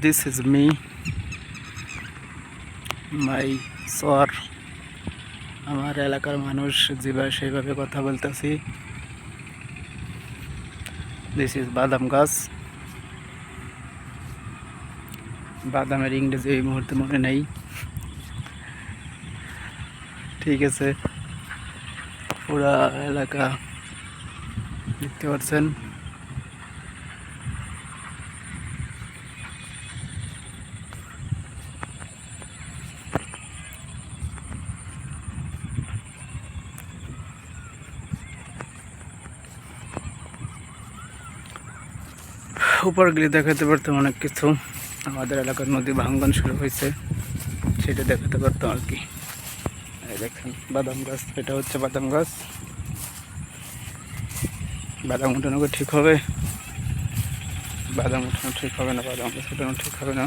This is me, my sir. আমার এলাকার মানুষ যেভাবে সেইভাবে কথা বলতেছি। দিস ইজ বাদাম গাছ। বাদামের ইংরেজি এই মুহূর্তে মনে নেই। ঠিক আছে। পুরা এলাকা দেখতে পাচ্ছেন। উপর গেলে দেখাতে পারতাম অনেক কিছু আমাদের এলাকার নদী ভাঙ্গন শুরু হয়েছে। সেটা দেখাতে পারতাম আর কি। দেখেন, বাদাম গাছ, এটা হচ্ছে বাদাম গাছ। বাদাম উঠানো ঠিক হবে। বাদাম উঠানো ঠিক হবে না, বাদাম গাছ উঠানো ঠিক হবে না।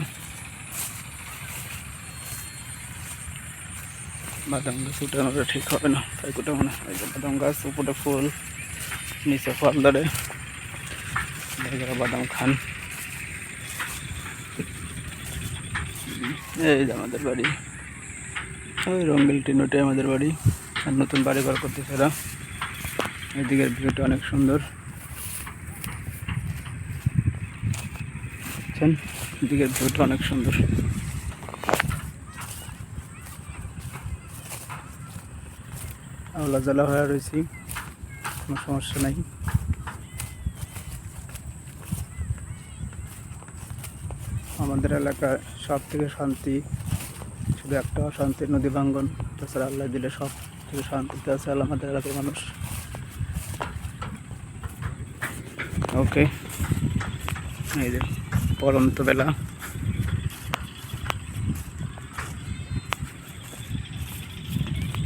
বাদাম গাছ উঠানোটা ঠিক হবে না, তাই কোথাও না বাদাম গাছ, উপরে ফুল, নিচে ফল ধরে। বাদাম খান। এই যে আমাদের বাড়ি। ওই রঙ্গিল টিনোটে আমাদের বাড়ি। আর নতুন বাড়ি ঘর করতেছে এরা। এদিকের ভিউটা অনেক সুন্দর। এদিকের ভিউটা অনেক সুন্দর। আওলা জ্বালা হয়ে রয়েছি। কোনো সমস্যা নাই। আমাদের এলাকায় সব থেকে শান্তি, শুধু একটা শান্তি, নদী ভাঙ্গন। তাছাড়া আল্লাহ দিলে সব থেকে শান্তিতে আছে আমাদের এলাকার মানুষ। ওকে এই যে, পরন্ত বেলা।